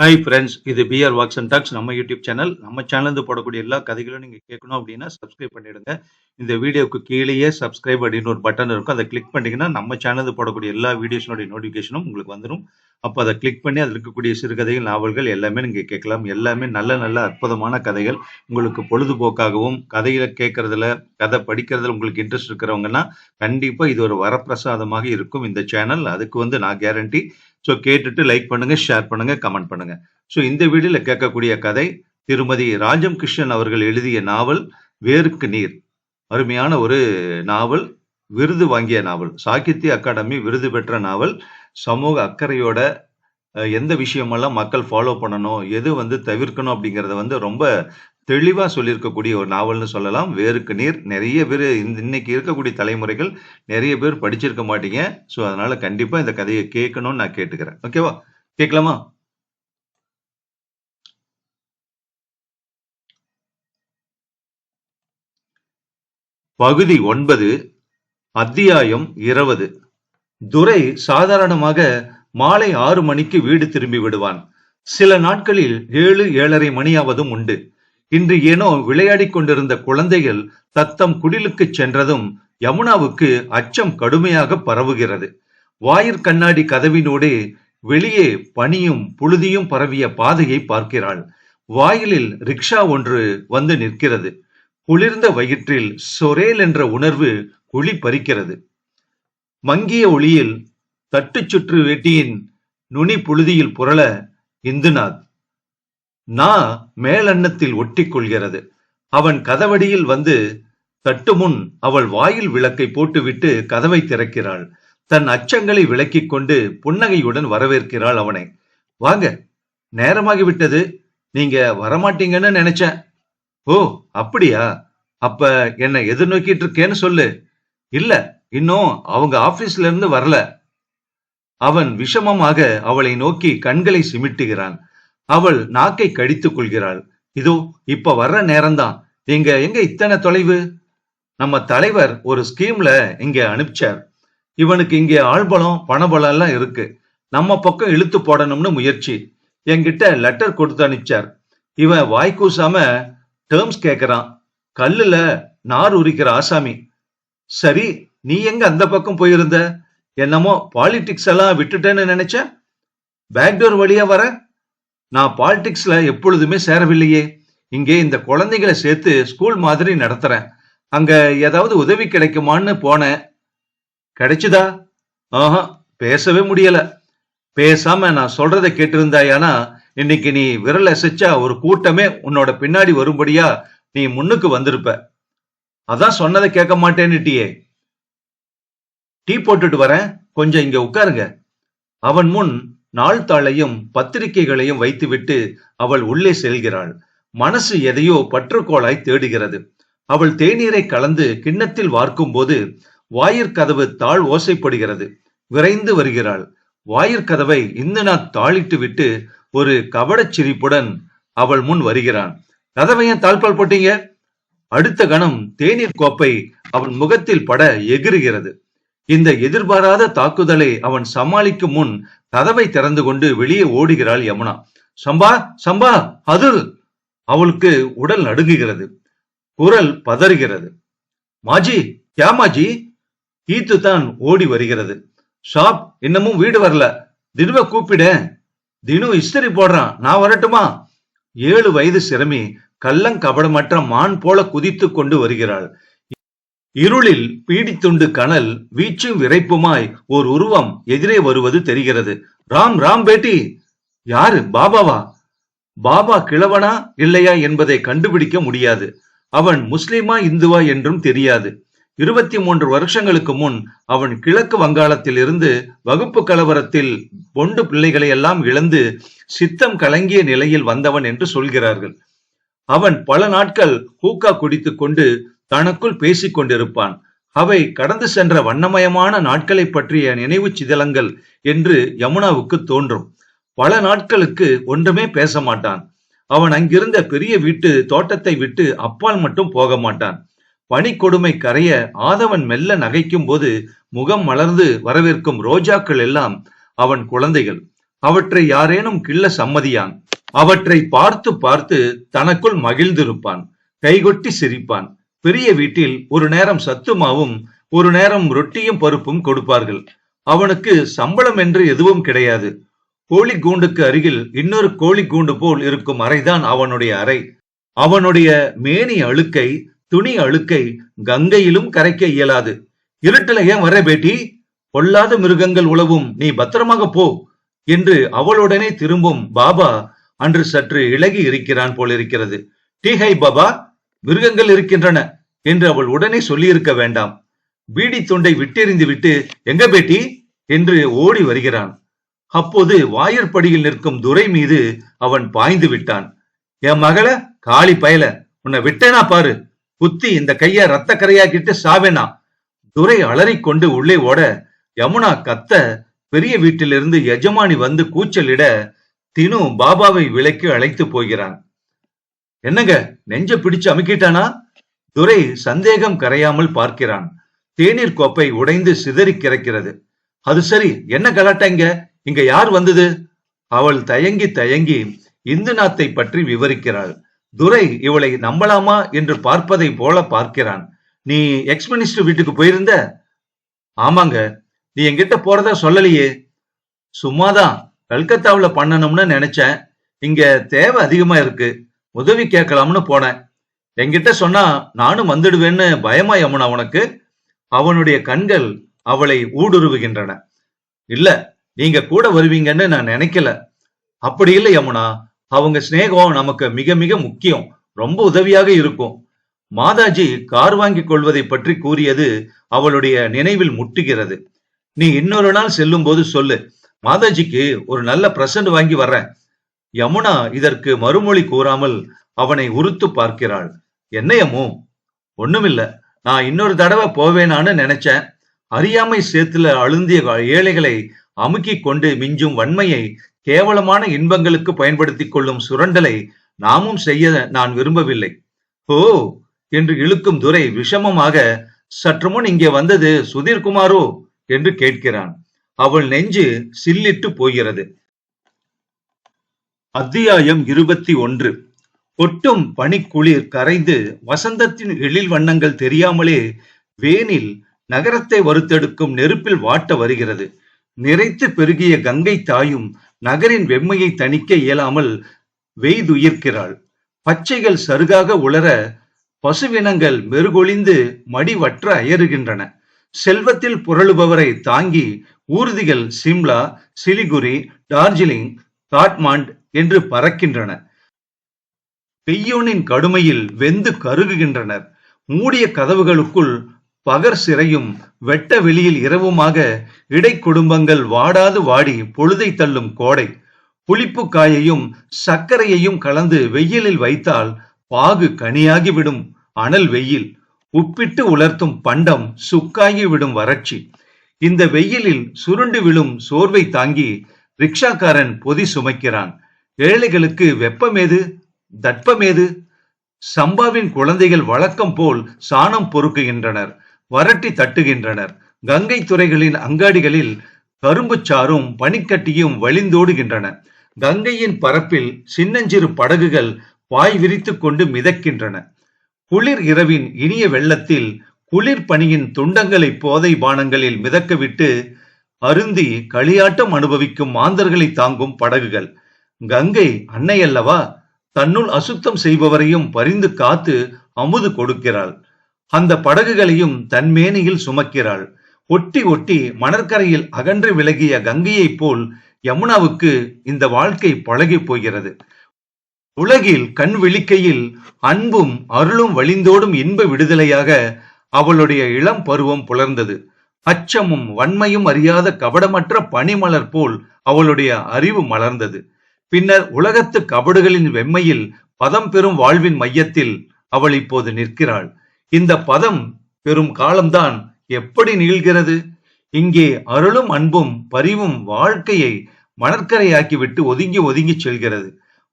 Hi friends இது P R walks and talks நம்ம YouTube channel நம்ம சேனல்ந்து போடக்கூடிய எல்லா கதைகளும் நீங்கள் கேட்கணும் அப்படின்னா சப்ஸ்கிரைப் பண்ணிடுங்க. இந்த வீடியோக்கு கீழேயே சப்ஸ்கிரைப் அப்படின்னு ஒரு பட்டன் இருக்கும். அதை கிளிக் பண்ணிங்கன்னா நம்ம சேனல்ந்து போடக்கூடிய எல்லா வீடியோஸினுடைய நோட்டிஃபிகேஷனும் உங்களுக்கு வந்துடும் அப்போ அதை கிளிக் பண்ணி அதில் இருக்கக்கூடிய சிறுகதைகள் நாவல்கள் எல்லாமே நீங்கள் கேட்கலாம். எல்லாமே நல்ல நல்ல அற்புதமான கதைகள். உங்களுக்கு பொழுதுபோக்காகவும் கதையில கேட்கறதுல கதை படிக்கிறதுல உங்களுக்கு இன்ட்ரெஸ்ட் இருக்கிறவங்கன்னா கண்டிப்பாக இது ஒரு வரப்பிரசாதமாக இருக்கும் இந்த சேனல் அதுக்கு வந்து நான் கேரண்டி ஸோ கேட்டுட்டு லைக் பண்ணுங்க ஷேர் பண்ணுங்க கமெண்ட் பண்ணுங்க. ஸோ இந்த வீடியோல கேட்கக்கூடிய கதை திருமதி ராஜம் கிருஷ்ணன் அவர்கள் எழுதிய நாவல் வேருக்கு நீர். அருமையான ஒரு நாவல் விருது வாங்கிய நாவல். சாகித்ய அகாடமி விருது பெற்ற நாவல். சமூக அக்கறையோட எந்த விஷயமெல்லாம் மக்கள் ஃபாலோ பண்ணணும் எது வந்து தவிர்க்கணும் அப்படிங்கறத வந்து ரொம்ப தெளிவா சொல்லியிருக்கக்கூடிய ஒரு நாவல்னு சொல்லலாம். வேருக்கு நீர். நிறைய பேர் இந்த இன்னைக்கு இருக்கக்கூடிய தலைமுறைகள் நிறைய பேர் படிச்சிருக்க மாட்டீங்க. ஸோ அதனால கண்டிப்பா இந்த கதையை கேட்கணும்னு நான் கேட்டுக்கிறேன். ஓகேவா கேட்கலாமா? பகுதி ஒன்பது அத்தியாயம் இருபது. துரை சாதாரணமாக மாலை ஆறு மணிக்கு வீடு திரும்பி விடுவான். சில நாட்களில் ஏழு ஏழரை மணியாவதும் உண்டு. இன்று ஏனோ விளையாடிக் கொண்டிருந்த குழந்தைகள் தத்தம் குடிலுக்கு சென்றதும் யமுனாவுக்கு அச்சம் கடுமையாக பரவுகிறது. வாயிற் கண்ணாடி கதவினோடு வெளியே பனியும் புழுதியும் பரவிய பாதையை பார்க்கிறாள். வாயிலில் ரிக்ஷா ஒன்று வந்து நிற்கிறது. குளிர்ந்த வயிற்றில் சொரேல் என்ற உணர்வு குழி பறிக்கிறது. மங்கிய ஒளியில் தட்டுச் சுற்று வேட்டியின் நுனி புழுதியில் புரள இந்துநாத். நா மேலன்னத்தில் ஒட்டிக் கொள்கிறது அவன் கதவடியில் வந்து தட்டு முன் அவள் வாயில் விளக்கை போட்டுவிட்டு கதவை திறக்கிறாள். தன் அச்சங்களை விளக்கிக் கொண்டு புன்னகையுடன் வரவேற்கிறாள் அவனை. வாங்க நேரமாகி விட்டது நீங்க வரமாட்டீங்கன்னு நினைச்சேன். ஓ அப்படியா? அப்ப என்னை எதிர்நோக்கிட்டு இருக்கேன்னு சொல்லு. இல்ல இன்னும் அவங்க ஆபீஸ்ல இருந்து வரல. அவன் விஷமமாக அவளை நோக்கி கண்களை சிமிட்டுகிறான். அவள் நாக்கை கடித்துக் கொள்கிறாள். இதோ இப்ப வர்ற நேரம்தான். எங்க எங்க இத்தனை தொலைவு? நம்ம தலைவர் ஒரு ஸ்கீம்ல இங்க அனுப்பிச்சார். இவனுக்கு இங்க ஆள்பலம் பணபலம் எல்லாம் இருக்கு. நம்ம பக்கம் இழுத்து போடணும்னு முயற்சி. என்கிட்ட லெட்டர் கொடுத்து அனுப்பிச்சார். இவன் வாய்க்கூசாம டேர்ம்ஸ் கேக்குறான். கல்லுல நார் உரிக்கிற ஆசாமி. சரி நீ எங்க அந்த பக்கம் போயிருந்த? என்னமோ பாலிடிக்ஸ் எல்லாம் விட்டுட்டேன்னு நினைச்ச? பேக்டோர் வழியா வர? நான் பாலிடிக்ஸ்ல எப்பொழுதுமே சேரவில்லையே. இங்கே இந்த குழந்தைகளை சேர்த்து ஸ்கூல் மாதிரி நடத்துறேன். அங்க ஏதாவது உதவி கிடைக்குமான்னு போனேன். கிடைச்சுதா? ஆஹா பேசவே முடியல. பேசாம நான் சொல்றதை கேட்டிருந்தாயானா இன்னைக்கு நீ விரல் அசைச்சா ஒரு கூட்டமே உன்னோட பின்னாடி வரும்படியா நீ முன்னுக்கு வந்திருப்ப. அதான் சொன்னதை கேட்க மாட்டேன்னுட்டியே. டீ போட்டுட்டு வரேன். கொஞ்சம் இங்க உட்காருங்க. அவன் முன் நாள்தாளையும் பத்திரிகைகளையும் வைத்துவிட்டு அவள் உள்ளே செல்கிறாள். மனசு எதையோ பற்றுக்கோளாய் தேடுகிறது. அவள் தேநீரை கலந்து கிண்ணத்தில் வார்க்கும்போது வாயிற்கதவு தாழ் ஓசைப்படுகிறது. விரைந்து வருகிறாள். வாயிற்கதவை இந்துநாத் தாளிட்டு விட்டு ஒரு கபடச் சிரிப்புடன் அவள் முன் வருகிறான். கதவை தாழ்பால் போட்டீங்க? அடுத்த கணம் தேநீர் கோப்பை அவன் முகத்தில் பட எகிறுகிறது. இந்த எதிர்பாராத தாக்குதலை அவன் சமாளிக்கும் முன் கதவை திறந்து கொண்டு வெளியே ஓடுகிறாள் யமுனா. சம்பா சம்பா அது. அவளுக்கு உடல் நடுங்குகிறது குரல் பதறுகிறது. மாஜி யா மாஜி? கீத்து தான் ஓடி வருகிறது. ஷாப் இன்னமும் வீடு வரல. தினுவை கூப்பிடேன் தினு இஸ்திரி போடுறான். நான் வரட்டுமா? ஏழு வயது சிறுமி கள்ளங்கபடமற்ற மான் போல குதித்து கொண்டு வருகிறாள். இருளில் பீடித்துண்டு கனல் வீச்சும் விரைப்புமாய் ஓர் உருவம் எதிரே வருவது தெரிகிறது. ராம் ராம் பேட்டி! யாரு? பாபாவா? பாபா கிழவனா இல்லையா என்பதை கண்டுபிடிக்க முடியாது. அவன் முஸ்லிமா இந்துவா என்றும் தெரியாது. இருபத்தி மூன்று வருஷங்களுக்கு முன் அவன் கிழக்கு வங்காளத்தில் இருந்து வகுப்பு கலவரத்தில் பொண்டு பிள்ளைகளை எல்லாம் இழந்து சித்தம் கலங்கிய நிலையில் வந்தவன் என்று சொல்கிறார்கள். அவன் பல நாட்கள் ஹூக்கா குடித்துக் கொண்டு தனக்குள் பேசிக் கொண்டிருப்பான் அவை கடந்து சென்ற வண்ணமயமான நாட்களை பற்றிய நினைவு சிதலங்கள் என்று யமுனாவுக்கு தோன்றும். பல நாட்களுக்கு ஒன்றுமே பேச மாட்டான் அவன் அங்கிருந்த பெரிய வீட்டு தோட்டத்தை விட்டு அப்பால் மட்டும் போக மாட்டான் பனி கொடுமை கரைய ஆதவன் மெல்ல நகைக்கும் போது முகம் மலர்ந்து வரவேற்கும் ரோஜாக்கள் எல்லாம் அவன் குழந்தைகள். அவற்றை யாரேனும் கிள்ள சம்மதியான். அவற்றை பார்த்து பார்த்து தனக்குள் மகிழ்ந்திருப்பான். கைகொட்டி சிரிப்பான். பெரிய வீட்டில் ஒரு நேரம் சத்துமாவும் ஒரு நேரம் ரொட்டியும் பருப்பும் கொடுப்பார்கள். அவனுக்கு சம்பளம் என்று எதுவும் கிடையாது. கோழி கூண்டுக்கு அருகில் இன்னொரு கோழி கூண்டு போல் இருக்கும் அறைதான் அவனுடைய அறை. அவனுடைய மேனி அழுக்கை துணி அழுக்கை கங்கையிலும் கரைக்க இயலாது. இருட்டுல ஏன் வர பேட்டி? பொல்லாத மிருகங்கள் உழவும் நீ பத்திரமாக போ என்று அவளுடனே திரும்பும் பாபா அன்று சற்று இழகி இருக்கிறான் போலிருக்கிறது. டீஹை பாபா. மிருகங்கள் இருக்கின்றன என்று அவள் உடனே சொல்லியிருக்க வேண்டாம். பீடி துண்டை விட்டெறிந்து விட்டு எங்க பேட்டி? என்று ஓடி வருகிறான். அப்போது வாயிற்படியில் நிற்கும் துரை மீது அவன் பாய்ந்து விட்டான். என் மகள காளி பயல உன்னை விட்டேனா பாரு. குத்தி இந்த கைய ரத்த கரையாக்கிட்டு சாவேனா? துரை அலறிக்கொண்டு உள்ளே ஓட யமுனா கத்த பெரிய வீட்டிலிருந்து எஜமானி வந்து கூச்சலிட தினு பாபாவை விலைக்கு அழைத்து போகிறான். என்னங்க நெஞ்ச பிடிச்சு அமுக்கிட்டானா? துரை சந்தேகம் கரையாமல் பார்க்கிறான். தேநீர் கோப்பை உடைந்து சிதறி கிடக்கிறது. அது சரி என்ன கலாட்டாங்க இங்க? யார் வந்தது? அவள் தயங்கி தயங்கி இந்துநாத்தை பற்றி விவரிக்கிறாள். துரை இவளை நம்பலாமா என்று பார்ப்பதை போல பார்க்கிறான். நீ எக்ஸ் மினிஸ்டர் வீட்டுக்கு போயிருந்த? ஆமாங்க. நீ என்கிட்ட போறதா சொல்லலையே. சும்மாதான் கல்கத்தாவில் பண்ணணும்னு நினைச்சேன். இங்க தேவை அதிகமா இருக்கு. உதவி கேட்கலாம்னு போனேன். என்கிட்ட சொன்னா நானும் வந்துடுவேன்னு பயமா யமுனா உனக்கு? அவனுடைய கண்கள் அவளை ஊடுருவுகின்றன. இல்ல நீங்க கூட வருவீங்கன்னு நான் நினைக்கல. அப்படி இல்லை யமுனா. அவங்க சிநேகம் நமக்கு மிக மிக முக்கியம். ரொம்ப உதவியாக இருக்கும். மாதாஜி கார் வாங்கி கொள்வதை பற்றி கூறியது அவளுடைய நினைவில் முட்டுகிறது. நீ இன்னொரு நாள் செல்லும் போது சொல்லு. மாதாஜிக்கு ஒரு நல்ல பிரசன்ட் வாங்கி வர்றேன். யமுனா இதற்கு மறுமொழி கூறாமல் அவனை உறுத்து பார்க்கிறாள். என்ன யமு? ஒண்ணுமில்ல. நான் இன்னொரு தடவை போவேனான்னு நினைச்சேன். அறியாமை சேத்துல அழுந்திய ஏழைகளை அமுக்கி கொண்டு மிஞ்சும் வன்மையை கேவலமான இன்பங்களுக்கு பயன்படுத்திக் கொள்ளும் சுரண்டலை நாமும் செய்ய நான் விரும்பவில்லை. ஓ என்று இழுக்கும் துரை விஷமமாக சற்று முன் இங்கே வந்தது சுதீர்குமாரோ? என்று கேட்கிறான். அவள் நெஞ்சு சில்லிட்டு போகிறது. அத்தியாயம் இருபத்தி ஒன்று. ஒட்டும் பனிக்குளிர் கரைந்து வசந்தத்தின் எழில் வண்ணங்கள் தெரியாமலே வேனில் நகரத்தை வறுத்தெடுக்கும் நெருப்பில் வாட்ட வருகிறது. நிறைத்து பெருகிய கங்கை தாயும் நகரின் வெம்மையை தணிக்க இயலாமல் வெய்துயிர்க்கிறாள். பச்சைகள் சருகாக உளர பசுவினங்கள் மெருகொழிந்து மடிவற்ற அயறுகின்றன. செல்வத்தில் புரளுபவரை தாங்கி ஊர்திகள் சிம்லா சிலிகுரி டார்ஜிலிங் காட்மாண்ட் என்று பறக்கின்றன. பெய்யோனின் கடுமையில் வெந்து கருகுகின்றனர். மூடிய கதவுகளுக்குள் பகர் சிறையும் வெட்ட வெளியில் இரவுமாக இடை குடும்பங்கள் வாடாது வாடி பொழுதை தள்ளும் கோடை. புளிப்பு காயையும் சர்க்கரையையும் கலந்து வெயிலில் வைத்தால் பாகு கனியாகி விடும் அனல் வெயில். உப்பிட்டு உலர்த்தும் பண்டம் சுக்காகி விடும் வறட்சி. இந்த வெயிலில் சுருண்டு விழும் சோர்வை தாங்கி ரிக்ஷாக்காரன் பொதி சுமைக்கிறான். ஏழைகளுக்கு வெப்பமேது? தட்பமேது? சம்பாவின் குழந்தைகள் வழக்கம் போல் சாணம் பொறுக்குகின்றனர் வரட்டி தட்டுகின்றனர். கங்கை துறைகளின் அங்காடிகளில் கரும்புச்சாரும் பனிக்கட்டியும் வழிந்தோடுகின்றன. கங்கையின் பரப்பில் சின்னஞ்சிறு படகுகள் வாய் விரித்து கொண்டு மிதக்கின்றன. குளிர் இரவின் இனிய வெள்ளத்தில் குளிர் பனியின் துண்டங்களை போதை பானங்களில் மிதக்கவிட்டு அருந்தி களியாட்டம் அனுபவிக்கும் மாந்தர்களை தாங்கும் படகுகள். கங்கை அன்னை அல்லவா தன்னுள் அசுத்தம் செய்பவரையும் பரிந்து காத்து அமுது கொடுக்கிறாள். அந்த படகுகளையும் தன்மேனியில் சுமக்கிறாள். ஒட்டி ஒட்டி மணற்கரையில் அகன்று விலகிய கங்கையைப் போல் யமுனாவுக்கு இந்த வாழ்க்கை பழகி போகிறது. உலகில் கண் விழிக்கையில் அன்பும் அருளும் வழிந்தோடும் இன்ப விடுதலையாக அவளுடைய இளம் பருவம் புலர்ந்தது. அச்சமும் வன்மையும் அறியாத கபடமற்ற பனிமலர் போல் அவளுடைய அறிவு மலர்ந்தது. பின்னர் உலகத்து கபடுகளின் வெம்மையில் பதம் பெறும் வாழ்வின் மையத்தில் அவள் இப்போது நிற்கிறாள். இந்த பதம் பெறும் காலம்தான் எப்படி நிகழ்கிறது? இங்கே அருளும் அன்பும் பரிவும் வாழ்க்கையை மணற்கரையாக்கிவிட்டு ஒதுங்கி ஒதுங்கி செல்கிறது.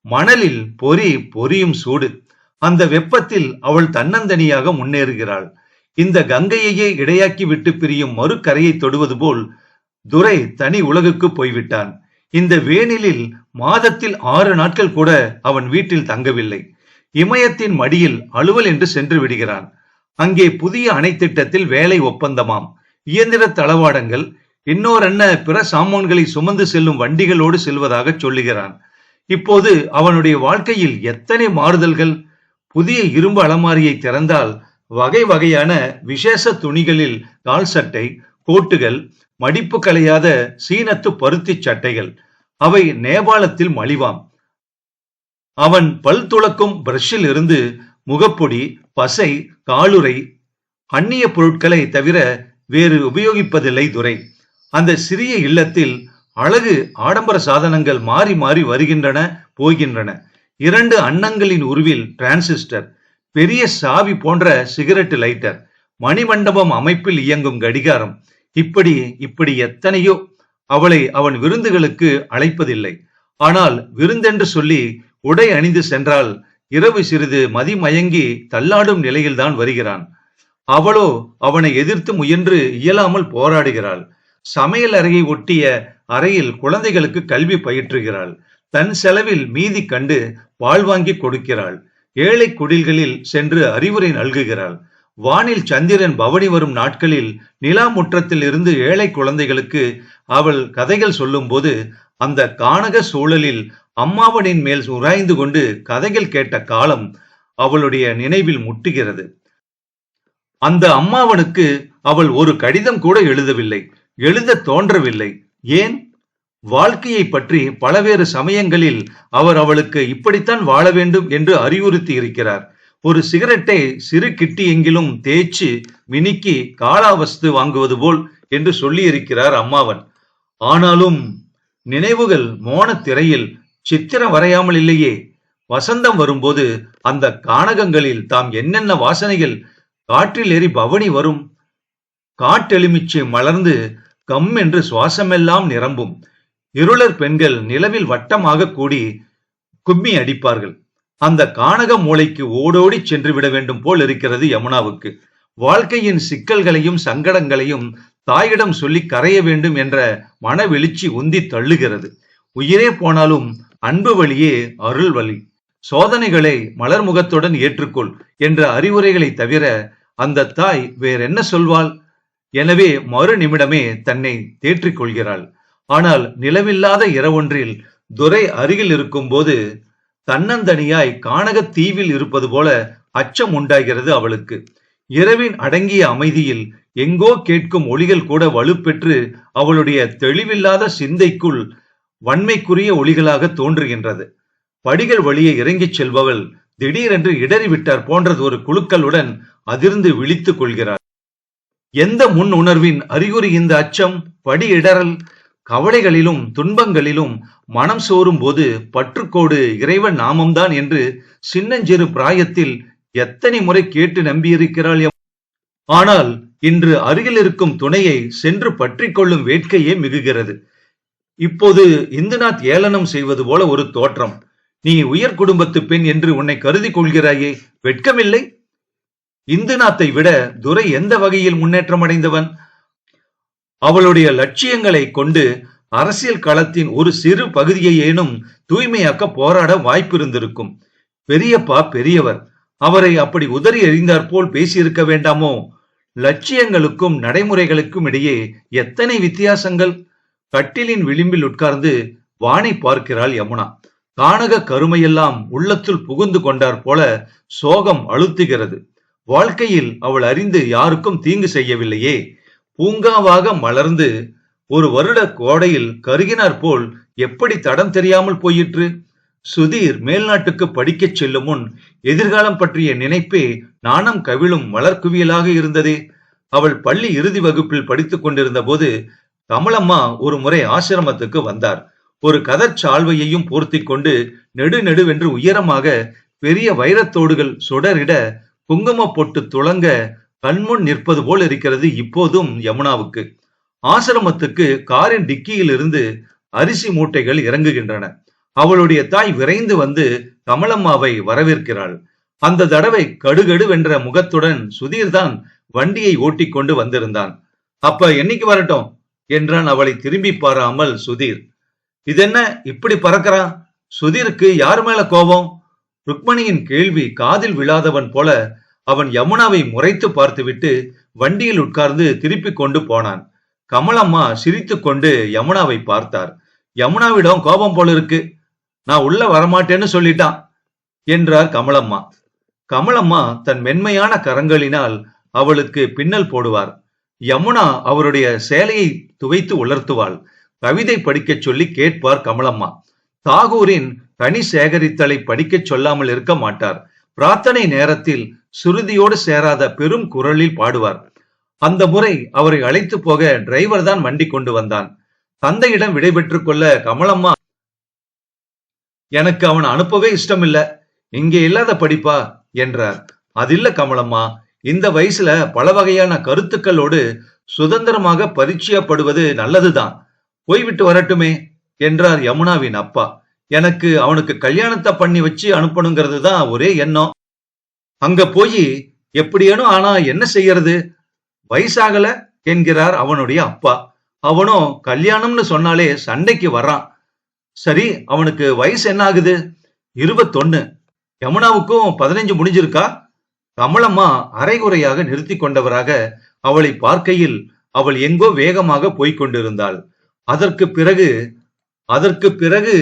மணலில் பொறி பொரியும் சூடு. அந்த வெப்பத்தில் அவள் தன்னந்தனியாக முன்னேறுகிறாள். இந்த கங்கையையே இடையாக்கி விட்டு பிரியும் மறுக்கரையை தொடுவது போல் துரை தனி உலகுக்கு போய்விட்டான். இந்த வேனிலில் மாதத்தில் ஆறு நாட்கள் கூட அவன் வீட்டில் தங்கவில்லை. இமயத்தின் மடியில் அலுவல் என்று சென்று விடுகிறான். அங்கே புதிய அணை திட்டத்தில் வேலை ஒப்பந்தமாம். இயந்திர தளவாடங்கள் இன்னோரென்ன பிற சாமான்களை சுமந்து செல்லும் வண்டிகளோடு செல்வதாக சொல்லுகிறான். இப்போது அவனுடைய வாழ்க்கையில் எத்தனை மாறுதல்கள்? புதிய இரும்பு அலமாரியை திறந்தால் வகை வகையான விசேஷ துணிகளில் கால் சட்டை கோட்டுகள் மடிப்பு கலையாத சீனத்து பருத்தி சட்டைகள் அவை நேபாளத்தில் மலிவாம். அவன் பல் துளக்கும் பிரஷில் இருந்து முகப்பொடி பசை காலுரை அந்நிய பொருட்களை தவிர வேறு உபயோகிப்பதில்லை துரை. அந்த சிறிய இல்லத்தில் அழகு ஆடம்பர சாதனங்கள் மாறி மாறி வருகின்றன போகின்றன. இரண்டு அன்னங்களின் உருவில் டிரான்சிஸ்டர் பெரிய சாவி போன்ற சிகரெட் லைட்டர் மணிமண்டபம் அமைப்பில் இயங்கும் கடிகாரம். இப்படி இப்படி எத்தனையோ அவளை அவன் விருந்துகளுக்கு அழைப்பதில்லை. ஆனால் விருந்தென்று சொல்லி உடை அணிந்து சென்றால் இரவு சிறிது மதிமயங்கி தள்ளாடும் நிலையில்தான் வருகிறான். அவளோ அவனை எதிர்த்து முயன்று இயலாமல் போராடுகிறாள். சமையல் அறையை ஒட்டிய அறையில் குழந்தைகளுக்கு கல்வி பயிற்றுகிறாள். தன் செலவில் மீதி கண்டு வாழ்வாங்கி கொடுக்கிறாள். ஏழை குடில்களில் சென்று அறிவுரை நல்குகிறாள். வானில் சந்திரன் பவனி வரும் நாட்களில் நிலா முற்றத்தில் இருந்து ஏழை குழந்தைகளுக்கு அவள் கதைகள் சொல்லும்போது அந்த கானக சூழலில் அம்மாவனின் மேல் உராய்ந்து கொண்டு கதைகள் கேட்ட காலம் அவளுடைய நினைவில் முட்டுகிறது. அந்த அம்மாவனுக்கு அவள் ஒரு கடிதம் கூட எழுதவில்லை எழுத தோன்றவில்லை. ஏன்? வாழ்க்கையை பற்றி பலவேறு சமயங்களில் அவர் அவளுக்கு இப்படித்தான் வாழ வேண்டும் என்று அறிவுறுத்தி இருக்கிறார். ஒரு சிகரெட்டை சிறு கிட்டி எங்கிலும் தேய்ச்சி மினுக்கி காலாவஸ்து வாங்குவது போல் என்று சொல்லியிருக்கிறார் அம்மாவன். ஆனாலும் நினைவுகள் மோன திரையில் சித்திரம் வரையாமல் இல்லையே. வசந்தம் வரும்போது அந்த கானகங்களில் தாம் என்னென்ன வாசனைகள் காற்றில் ஏறி பவனி வரும்? காட்டெலுமிச்சை மலர்ந்து கம் என்று சுவாசமெல்லாம் நிரம்பும். இருளர் பெண்கள் நிலவில் வட்டமாக கூடி கும்மி அடிப்பார்கள். அந்த கானக மூளைக்கு ஓடோடி சென்று விட வேண்டும் போல் இருக்கிறது யமுனாவுக்கு. வாழ்க்கையின் சிக்கல்களையும் சங்கடங்களையும் தாயிடம் சொல்லி கரைய வேண்டும் என்ற மன வெளிச்சி உந்தி தள்ளுகிறது. உயிரே போனாலும் அன்பு வழியே அருள் வழி. சோதனைகளை மலர் முகத்துடன் ஏற்றுக்கொள் என்ற அறிவுரைகளை தவிர அந்த தாய் வேறென்ன சொல்வாள்? எனவே மறு நிமிடமே தன்னை தேற்றிக் கொள்கிறாள். ஆனால் நிலவில்லாத இரவொன்றில் துரை அருகில் இருக்கும்போது தன்னந்தனியாய் கானகத் தீவில் இருப்பது போல அச்சம் உண்டாகிறது அவளுக்கு. இரவின் அடங்கிய அமைதியில் எங்கோ கேட்கும் ஒளிகள் கூட வலுப்பெற்று அவளுடைய தெளிவில்லாத சிந்தைக்குள் வன்மைக்குரிய ஒளிகளாக தோன்றுகின்றது. படிகள் வழியே இறங்கிச் செல்பவள் திடீரென்று இடறிவிட்டார் போன்றது ஒரு குழுக்களுடன் அதிர்ந்து விழித்துக் கொள்கிறார் எந்த முன் உணர்வின் அறிகுறி இந்த அச்சம்? படி இடறல் கவலைகளிலும் துன்பங்களிலும் மனம் சோரும் போது பற்றுக்கோடு இறைவன் நாமம்தான் என்று சின்னஞ்சிறு பிராயத்தில் எத்தனை முறை கேட்டு நம்பியிருக்கிறாள் ஆனால் இன்று அருகில் இருக்கும் துணையை சென்று பற்றி கொள்ளும் வேட்கையே மிகுகிறது. இப்போது இந்துநாத் ஏளனம் செய்வது போல ஒரு தோற்றம். நீ உயர் குடும்பத்து பெண் என்று உன்னை கருதி கொள்கிறாயே வெட்கமில்லை? இந்துநாத்தை விட துரை எந்த வகையில் முன்னேற்றம் அடைந்தவன்? அவளுடைய லட்சியங்களை கொண்டு அரசியல் களத்தின் ஒரு சிறு பகுதியையேனும் தூய்மையாக்க போராட வாய்ப்பு இருந்திருக்கும் பெரியப்பா பெரியவர் அவரை அப்படி உதறி எறிந்தார் போல் பேசியிருக்க வேண்டாமோ? லட்சியங்களுக்கும் நடைமுறைகளுக்கும் இடையே எத்தனை வித்தியாசங்கள்? கட்டிலின் விளிம்பில் உட்கார்ந்து வானை பார்க்கிறாள் யமுனா. கானக கருமையெல்லாம் உள்ளத்துள் புகுந்து கொண்டார் போல சோகம் அழுத்துகிறது. வாழ்க்கையில் அவள் அறிந்து யாருக்கும் தீங்கு செய்யவில்லையே. பூங்காவாக மலர்ந்து ஒரு வருட கோடையில் கருகினார் போல் எப்படி தடம் தெரியாமல் போயிற்று? சுதீர் மேல்நாட்டுக்கு படிக்கச் செல்லும் முன் எதிர்காலம் பற்றிய நினைப்பே நாணம் கவிழும் மலர்குவியலாக இருந்ததே. அவள் பள்ளி இறுதி வகுப்பில் படித்துக் கொண்டிருந்த போது கமலம்மா ஒரு முறை ஆசிரமத்துக்கு வந்தார். ஒரு கதர் சால்வையையும் போர்த்தி கொண்டு நெடு நெடுவென்று உயரமாக பெரிய வைரத்தோடுகள் சுடரிட குங்கும பொட்டு துளங்க கண்முன் நிற்பது போல் இருக்கிறது இப்போதும் யமுனாவுக்கு. ஆசிரமத்துக்கு காரின் டிக்கியில் இருந்து அரிசி மூட்டைகள் இறங்குகின்றன. அவளுடைய தாய் விரைந்து வந்து கமலம்மாவை வரவேற்கிறாள். அந்த தடவை கடுகடுவென்ற முகத்துடன் சுதீர்தான் வண்டியை ஓட்டிக்கொண்டு வந்திருந்தான். அப்ப என்னைக்கு வரட்டும்? என்றான் அவளை திரும்பி பாராமல் சுதீர். இதென்ன இப்படி பறக்கிறான் சுதீருக்கு யார் மேல கோபம்? ருக்மணியின் கேள்வி காதில் விழாதவன் போல அவன் யமுனாவை முறைத்து பார்த்துவிட்டு வண்டியில் உட்கார்ந்து திருப்பி கொண்டு போனான். கமலம்மா சிரித்து கொண்டு யமுனாவை பார்த்தார். யமுனாவிடம் கோபம் போல இருக்கு. நான் உள்ள வரமாட்டேன்னு சொல்லிட்டான் என்றார் கமலம்மா. கமலம்மா தன் மென்மையான கரங்களினால் அவளுக்கு பின்னல் போடுவார். யமுனா அவருடைய சேலையை துவைத்து உலர்த்துவாள். கவிதை படிக்கச் சொல்லி கேட்பார் கமலம்மா. தாகூரின் கனி சேகரித்தலை படிக்கச் சொல்லாமல் இருக்க மாட்டார். பிரார்த்தனை நேரத்தில் சுருதியோடு சேராத பெரும் குரலில் பாடுவார். அந்த முறை அவரை அழைத்து போக டிரைவர் தான் வண்டி கொண்டு வந்தான். தந்தையிடம் விடைபெற்றுக் கொள்ள கமலம்மா எனக்கு அவன் அனுப்பவே இஷ்டமில்ல. இங்கே இல்லாத படிப்பா? என்றார். அதில்ல கமலம்மா. இந்த வயசுல பல வகையான கருத்துக்களோடு சுதந்திரமாக பரிச்சயப்படுவது நல்லதுதான். போய்விட்டு வரட்டுமே என்றார் யமுனாவின் அப்பா. எனக்கு அவனுக்கு கல்யாணத்தை பண்ணி வச்சு அனுப்பணுங்கிறது தான் ஒரே எண்ணம். அங்க போய் எப்படியேனும் ஆனா என்ன செய்யறது? வயசாகல என்கிறார் அவனுடைய அப்பா. அவனும் கல்யாணம்னு சொன்னாலே சண்டைக்கு வர்றான். சரி அவனுக்கு வயசு என்ன ஆகுது இருபத்தொன்னு. யமுனாவுக்கும் பதினஞ்சு முடிஞ்சிருக்கா? கமலம்மா அரைகுறையாக நிறுத்தி கொண்டவராக அவளை பார்க்கையில் அவள் எங்கோ வேகமாக போய்கொண்டிருந்தாள் அதற்கு பிறகு அதற்கு பிறகு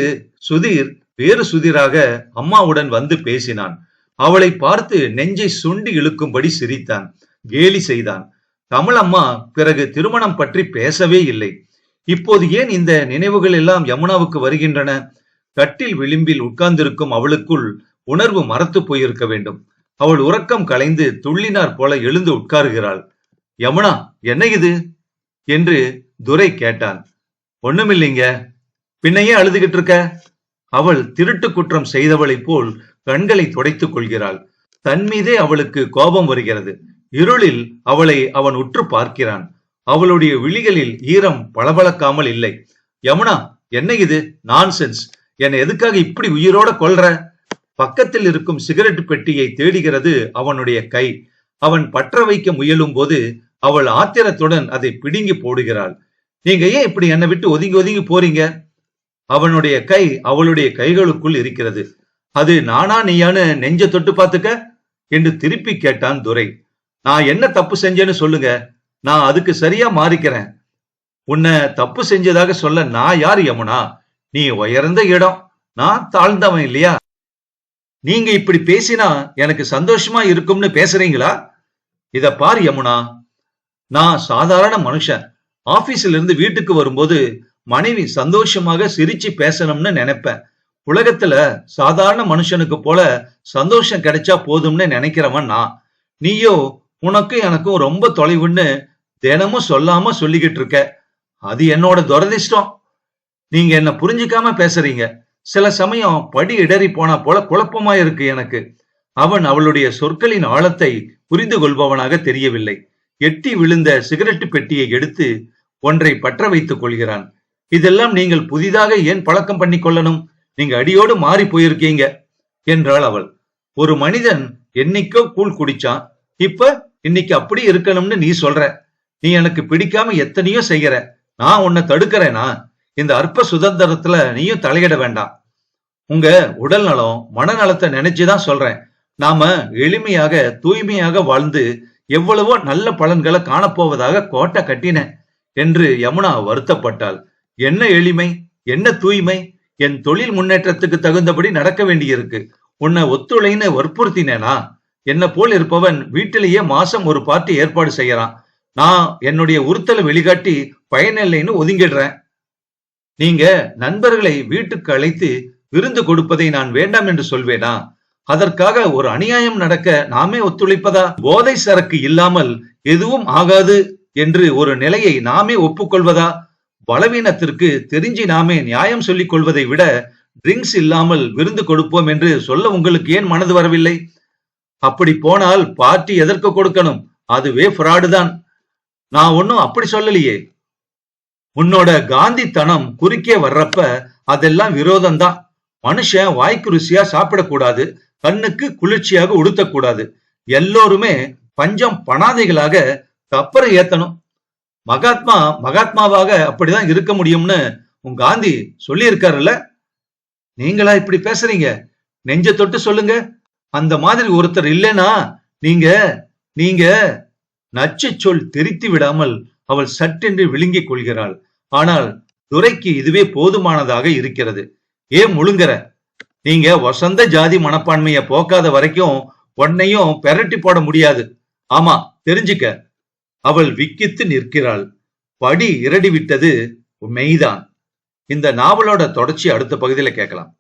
சுதீர் வேறு சுதீராக அம்மாவுடன் வந்து பேசினான். அவளை பார்த்து நெஞ்சை சுண்டி இழுக்கும்படி சிரித்தான். கேலி செய்தான். கமலம்மா பிறகு திருமணம் பற்றி பேசவே இல்லை. இப்போது ஏன் இந்த நினைவுகள் எல்லாம் யமுனாவுக்கு வருகின்றன? கட்டில் விளிம்பில் உட்கார்ந்திருக்கும் அவளுக்குள் உணர்வு மறத்து போயிருக்க வேண்டும். அவள் உறக்கம் கலைந்து துள்ளினார் போல எழுந்து உட்காருகிறாள். யமுனா என்ன இது? என்று துரை கேட்டான். ஒண்ணுமில்லைங்க. பின்னையே அழுதுகிட்டு இருக்க? அவள் திருட்டு குற்றம் செய்தவளைப் போல் கண்களை துடைத்துக் கொள்கிறாள். தன் மீதே அவளுக்கு கோபம் வருகிறது. இருளில் அவளை அவன் உற்று பார்க்கிறான். அவளுடைய விழிகளில் ஈரம் பளபளக்காமல் இல்லை. யமுனா என்ன இது? நான்சென்ஸ். என்னை எதுக்காக இப்படி உயிரோட கொல்ற? பக்கத்தில் இருக்கும் சிகரெட் பெட்டியை தேடுகிறது அவனுடைய கை. அவன் பற்ற வைக்க முயலும் போது அவள் ஆத்திரத்துடன் அதை பிடுங்கி போடுகிறாள். நீங்க ஏன் இப்படி என்னை விட்டு ஒதுங்கி ஒதுங்கி போறீங்க? அவனுடைய கை அவளுடைய கைகளுக்குள் இருக்கிறது. அது நானா நீயான்னு நெஞ்ச தொட்டு பார்த்துக்க? என்று திருப்பி கேட்டான் துரை. நான் என்ன தப்பு செஞ்சேன்னு சொல்லுங்க. நான் அதுக்கு சரியா மாறிக்கிறேன். உன்னை தப்பு செஞ்சதாக சொல்ல நான் யார் யமுனா? நீ உயர்ந்த இடம். நான் தாழ்ந்தவன் இல்லையா? நீங்க இப்படி பேசினா எனக்கு சந்தோஷமா இருக்கும்னு பேசுறீங்களா? இத பார் யமுனா. நான் சாதாரண மனுஷன். ஆபீஸ்ல இருந்து வீட்டுக்கு வரும்போது மனைவி சந்தோஷமாக சிரிச்சு பேசணும்னு நினைப்பேன். உலகத்துல சாதாரண மனுஷனுக்கு போல சந்தோஷம் கிடைச்சா போதும்னு நினைக்கிறவன் நான். நீயோ உனக்கும் எனக்கும் ரொம்ப தொலைவுன்னு தினமும் சொல்லாம சொல்லிக்கிட்டு இருக்க. அது என்னோட துரதிர்ஷ்டம். நீங்க என்ன புரிஞ்சுக்காம பேசுறீங்க. சில சமயம் படி இடறி போனா போல குழப்பமா இருக்கு எனக்கு. அவன் அவளுடைய சொற்களின் ஆழத்தை புரிந்து கொள்பவனாக தெரியவில்லை. எட்டி விழுந்த சிகரெட்டு பெட்டியை எடுத்து ஒன்றை பற்ற வைத்துக் கொள்கிறான். இதெல்லாம் நீங்கள் புதிதாக ஏன் பழக்கம் பண்ணி கொள்ளணும்? நீங்க அடியோடு மாறி போயிருக்கீங்க என்றாள் அவள். ஒரு மனிதன் என்னைக்கோ கூழ் குடிச்சான். இப்ப இன்னைக்கு அப்படி இருக்கணும்னு நீ சொல்ற. நீ எனக்கு பிடிக்காம எத்தனையோ செய்யற. நான் உன்னை தடுக்கிறேனா? இந்த அற்ப சுதந்திரத்துல நீயும் தலையிட வேண்டாம். உங்க உடல் நலம் மனநலத்தை நினைச்சுதான் சொல்றேன். நாம எளிமையாக தூய்மையாக வாழ்ந்து எவ்வளவோ நல்ல பலன்களை காணப்போவதாக கோட்டை கட்டினேன் என்று யமுனா வருத்தப்பட்டாள். என்ன எளிமை என்ன தூய்மை? என் தொழில் முன்னேற்றத்துக்கு தகுந்தபடி நடக்க வேண்டியிருக்கு. உன்னை ஒத்துழைன்னு வற்புறுத்தினேனா? என்ன போல் இருப்பவன் வீட்டிலேயே மாசம் ஒரு பார்ட்டி ஏற்பாடு செய்யறான். நான் என்னுடைய உறுத்தலை வெளிகாட்டி பயனில்லைன்னு ஒதுங்கிடுறேன். நீங்க நண்பர்களை வீட்டுக்கு அழைத்து விருந்து கொடுப்பதை நான் வேண்டாம் என்று சொல்வேனா? அதற்காக ஒரு அநியாயம் நடக்க நாமே ஒத்துழைப்பதா? போதை சரக்கு இல்லாமல் எதுவும் ஆகாது என்று ஒரு நிலையை நாமே ஒப்புக்கொள்வதா? பலவீனத்திற்கு தெரிஞ்சு நாமே நியாயம் சொல்லிக் கொள்வதை விட ட்ரிங்க்ஸ் இல்லாமல் விருந்து கொடுப்போம் என்று சொல்ல உங்களுக்கு ஏன் மனது வரவில்லை? அப்படி போனால் பார்ட்டி எதற்கு கொடுக்கணும்? அதுவே ஃப்ராடு தான். நான் ஒன்னும் அப்படி சொல்லலையே. உன்னோட காந்தித்தனம் குறுக்கே வர்றப்ப அதெல்லாம் விரோதம் தான். மனுஷன் வாய்க்கு ருசியா சாப்பிடக்கூடாது கண்ணுக்கு குளிர்ச்சியாக உடுத்தக்கூடாது. எல்லோருமே பஞ்சம் பணாதைகளாக கப்பரை ஏத்தணும். மகாத்மா மகாத்மாவாக அப்படிதான் இருக்க முடியும்னு உன் காந்தி சொல்லியிருக்காருல்ல? நீங்களா இப்படி பேசுறீங்க? நெஞ்ச தொட்டு சொல்லுங்க. அந்த மாதிரி ஒருத்தர் இல்லைனா நீங்க நீங்க நச்சு சொல் தெரித்து விடாமல் அவள் சட்டென்று விழுங்கிக் கொள்கிறாள். ஆனால் துரைக்கு இதுவே போதுமானதாக இருக்கிறது. ஏன் முழுங்குற நீங்க வசந்த ஜாதி மனப்பான்மைய போக்காத வரைக்கும் உன்னையும் பெரட்டி போட முடியாது. ஆமா தெரிஞ்சுக்க. அவள் விக்கித்து நிற்கிறாள். படி இரடி விட்டது மெய்தான். இந்த நாவலோட தொடர்ச்சி அடுத்த பகுதியில கேட்கலாம்.